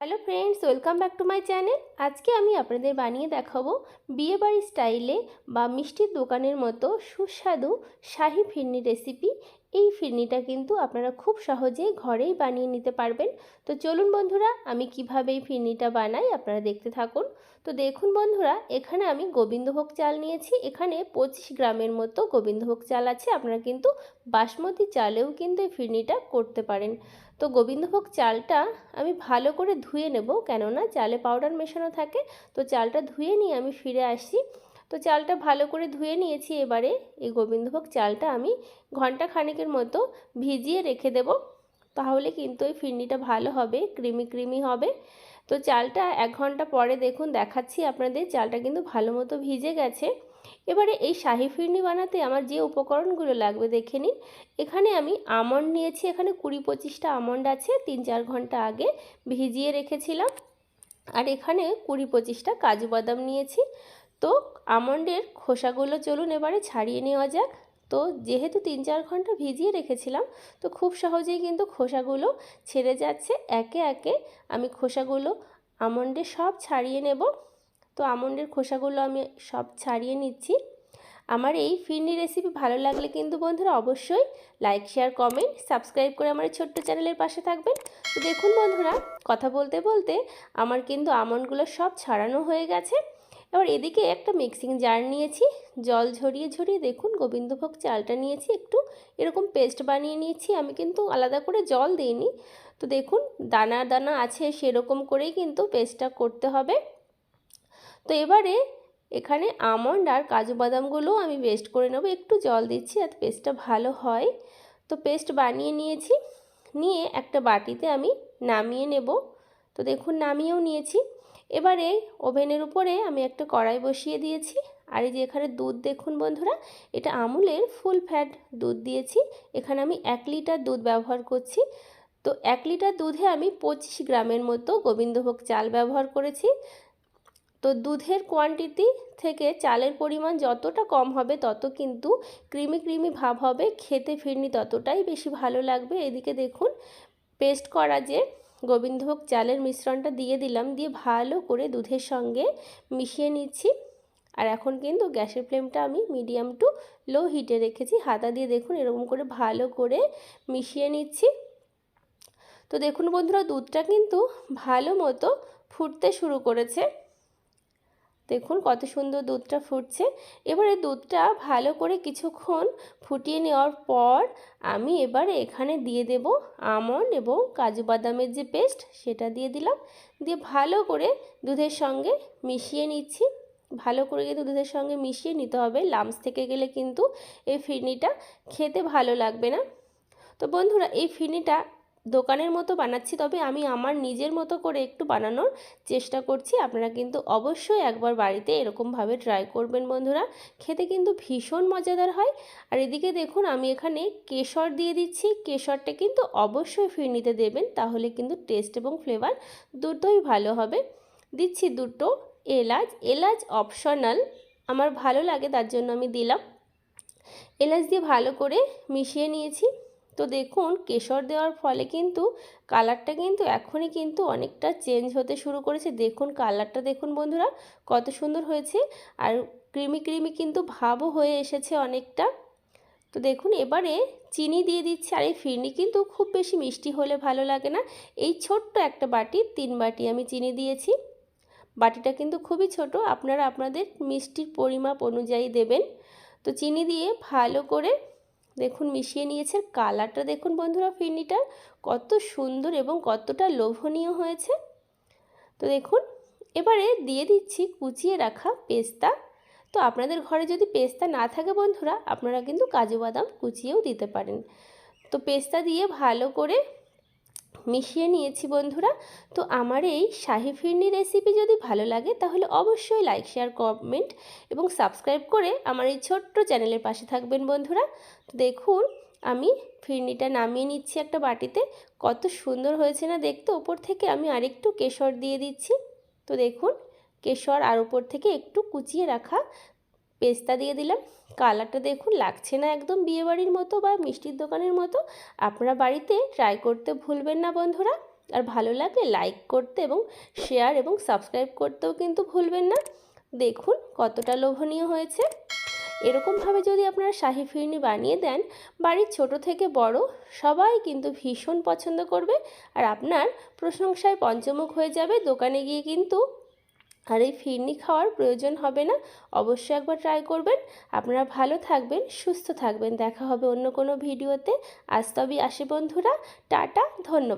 Hello friends welcome back to my channel আজকে আমি আপনাদের বানিয়ে দেখাবো বিয়েবাড়ির স্টাইলে বা মিষ্টির দোকানের মতো সুস্বাদু শাহি ফিরনি রেসিপি এই ফিরনিটা কিন্তু আপনারা খুব সহজেই ঘরেই বানিয়ে নিতে পারবেন। তো চলুন বন্ধুরা, আমি কীভাবে এই ফিরনিটা বানাই আপনারা দেখতে থাকুন। তো দেখুন বন্ধুরা, এখানে আমি গোবিন্দভোগ চাল নিয়েছি। এখানে পঁচিশ গ্রামের মতো গোবিন্দভোগ চাল আছে। আপনারা কিন্তু বাসমতি চালেও কিন্তু এই ফিরনিটা করতে পারেন। তো গোবিন্দভোগ চালটা আমি ভালো করে ধুয়ে নেব, কেননা চালে পাউডার মেশানো থাকে। তো চালটা ধুয়ে নিয়ে আমি ফিরে আসি। তো চালটা ভালো করে ধুয়ে নিয়েছি, এবারে এই গোবিন্দভোগ চালটা আমি ঘণ্টা খানেকের মতো ভিজিয়ে রেখে দেব। তাহলে কিন্তু এই ফিরনিটা ভালো হবে, ক্রিমি ক্রিমি হবে। তো চালটা এক ঘণ্টা পরে দেখুন, দেখাচ্ছি আপনাদের, চালটা কিন্তু ভালো মতো ভিজে গেছে। এবারে এই শাহি ফিরনি বানাতে আমার যে উপকরণগুলো লাগবে দেখে নিন। এখানে আমি আমন্ড নিয়েছি, এখানে কুড়ি পঁচিশটা আমন্ড আছে তিন চার ঘণ্টা আগে ভিজিয়ে রেখেছিলাম। আর এখানে কুড়ি পঁচিশটা কাজু বাদাম নিয়েছি। তো আমন্ডের খোসাগুলো চলুন এবারে ছাড়িয়ে নেওয়া যাক। তো যেহেতু তিন চার ঘণ্টা ভিজিয়ে রেখেছিলাম, তো খুব সহজেই কিন্তু খোসাগুলো ছেড়ে যাচ্ছে। একে একে আমি খোসাগুলো আমন্ডে সব ছাড়িয়ে নেব। তো আমন্ডের খোসাগুলো আমি সব ছাড়িয়ে নিচ্ছি। আমার এই ফিরনি রেসিপি ভালো লাগলে কিন্তু বন্ধুরা অবশ্যই লাইক শেয়ার কমেন্ট সাবস্ক্রাইব করে আমার ছোট্ট চ্যানেলের পাশে থাকবেন। তো দেখুন বন্ধুরা, কথা বলতে বলতে আমার কিন্তু আমন্ডগুলো সব ছাড়ানো হয়ে গেছে। এবার এদিকে একটা মিক্সিং জার নিয়েছি, জল ঝরিয়ে ঝরিয়ে দেখুন গোবিন্দভোগ চালটা নিয়েছি একটু। এরকম পেস্ট বানিয়ে নিয়েছি, আমি কিন্তু আলাদা করে জল দিইনি। তো দেখুন, দানা দানা আছে সেরকম করেই কিন্তু পেস্টটা করতে হবে। তো এবারে এখানে আমন্ড আর কাজু বাদামগুলোও আমি পেস্ট করে নেব। একটু জল দিচ্ছি আর পেস্টটা ভালো হয়। তো পেস্ট বানিয়ে নিয়েছি। নিয়ে একটা বাটিতে আমি নামিয়ে নেব। তো দেখুন নামিয়েও নিয়েছি। এবারে ওভেনের উপরে আমি একটা কড়াই বসিয়ে দিয়েছি। আর এই যে এখানে দুধ দেখুন বন্ধুরা, এটা আমুলের ফুল ফ্যাট দুধ দিয়েছি। এখানে আমি এক লিটার দুধ ব্যবহার করছি। তো এক লিটার দুধে আমি পঁচিশ গ্রামের মতো গোবিন্দভোগ চাল ব্যবহার করেছি। তো দুধের কোয়ান্টিটি থেকে চালের পরিমাণ যতটা কম হবে, তত কিন্তু ক্রিমি ক্রিমি ভাব হবে, খেতে ফিরনি ততটাই বেশি ভালো লাগবে। এদিকে দেখুন পেস্ট করা যে গোবিন্দভোগ চালের মিশ্রণটা দিয়ে দিলাম, দিয়ে ভালো করে দুধের সঙ্গে মিশিয়ে নিচ্ছি। আর এখন কিন্তু গ্যাসের ফ্লেমটা আমি মিডিয়াম টু লো হিটে রেখেছি, হাতা দিয়ে দেখুন এরকম করে ভালো করে মিশিয়ে নিচ্ছি। তো দেখুন বন্ধুরা, দুধটা কিন্তু ভালো মতো ফুটতে শুরু করেছে। দেখুন কত সুন্দর দুধটা ফুটছে। এবারে দুধটা ভালো করে কিছুক্ষণ ফুটিয়ে নেওয়ার পর আমি এবারে এখানে দিয়ে দেব আমন্ড এবং কাজু বাদামের যে পেস্ট সেটা দিয়ে দিলাম। দিয়ে ভালো করে দুধের সঙ্গে মিশিয়ে নিচ্ছি। ভালো করে কিন্তু দুধের সঙ্গে মিশিয়ে নিতে হবে। লামস থেকে গেলে কিন্তু এই ফিরনিটা খেতে ভালো লাগবে না। তো বন্ধুরা, এই ফিরনিটা দোকানের মতো বানাচ্ছি, তবে আমি আমার নিজের মতো করে একটু বানানোর চেষ্টা করছি। আপনারা কিন্তু অবশ্যই একবার বাড়িতে এরকমভাবে ট্রাই করবেন বন্ধুরা। খেতে কিন্তু ভীষণ মজাদার হয়। আর এদিকে দেখুন, আমি এখানে কেশর দিয়ে দিচ্ছি। কেশরটা কিন্তু অবশ্যই ফিরনিতে দেবেন, তাহলে কিন্তু টেস্ট এবং ফ্লেভার দুটোই ভালো হবে। দিচ্ছি দুটো এলাচ। এলাচ অপশনাল আমার ভালো লাগে, তার জন্য আমি দিলাম। এলাচ দিয়ে ভালো করে মিশিয়ে নিয়েছি। তো দেখুন, কেশর দেওয়ার ফলে কিন্তু কালারটা কিন্তু এখনই কিন্তু অনেকটা চেঞ্জ হতে শুরু করেছে। দেখুন কালারটা দেখুন বন্ধুরা, কত সুন্দর হয়েছে। আর ক্রিমি ক্রিমি কিন্তু ভাবও হয়ে এসেছে অনেকটা। তো দেখুন, এবারে চিনি দিয়ে দিচ্ছি। আর এই ফিরনি কিন্তু খুব বেশি মিষ্টি হলে ভালো লাগে না। এই ছোট্ট একটা বাটি, তিন বাটি আমি চিনি দিয়েছি। বাটিটা কিন্তু খুবই ছোট, আপনারা আপনাদের মিষ্টির পরিমাপ অনুযায়ী দেবেন। তো চিনি দিয়ে ভালো করে দেখুন, মিশিয়ে নিয়েছে কালারটা দেখুন বন্ধুরা ফিরনিটার। কত সুন্দর এবং কতটা লোভনীয় হয়েছে। তো দেখুন, এবারে দিয়ে দিচ্ছি কুচিয়ে রাখা পেস্তা। তো আপনাদের ঘরে যদি পেস্তা না থাকে বন্ধুরা, আপনারা কিন্তু কাজু বাদাম কুচিয়েও দিতে পারেন। তো পেস্তা দিয়ে ভালো করে মিশিয়ে নিয়েছি বন্ধুরা। তো আমার এই শাহি ফিরনি রেসিপি যদি ভালো লাগে, তাহলে অবশ্যই লাইক শেয়ার কমেন্ট এবং সাবস্ক্রাইব করে আমার এই ছোট্ট চ্যানেলের পাশে থাকবেন বন্ধুরা। তো দেখুন, আমি ফিরনিটা নামিয়ে নিচ্ছি একটা বাটিতে। কত সুন্দর হয়েছে না দেখতে? ওপর থেকে আমি আরেকটু কেশর দিয়ে দিচ্ছি। তো দেখুন, কেশর আর উপর থেকে একটু কুচিয়ে রাখা পেস্তা দিয়ে দিলাম। কালারটা দেখুন, লাগছে না একদম বিয়েবাড়ির মতো বা মিষ্টির দোকানের মতো। আপনারা বাড়িতে ট্রাই করতে ভুলবেন না বন্ধুরা। আর ভালো লাগলে লাইক করতে এবং শেয়ার এবং সাবস্ক্রাইব করতেও কিন্তু ভুলবেন না। দেখুন কতটা লোভনীয় হয়েছে। এরকমভাবে যদি আপনারা শাহি ফিরনি বানিয়ে দেন, বাড়ির ছোট থেকে বড়, সবাই কিন্তু ভীষণ পছন্দ করবে। আর আপনার প্রশংসায় পঞ্চমুখ হয়ে যাবে। দোকানে গিয়ে কিন্তু আর এই ফিরনি খাওয়ার প্রয়োজন হবে না। অবশ্যই একবার ট্রাই করবেন। আপনারা ভালো থাকবেন, সুস্থ থাকবেন। দেখা হবে অন্য কোনো ভিডিওতে। আজ তবে আসি বন্ধুরা। টাটা, ধন্যবাদ।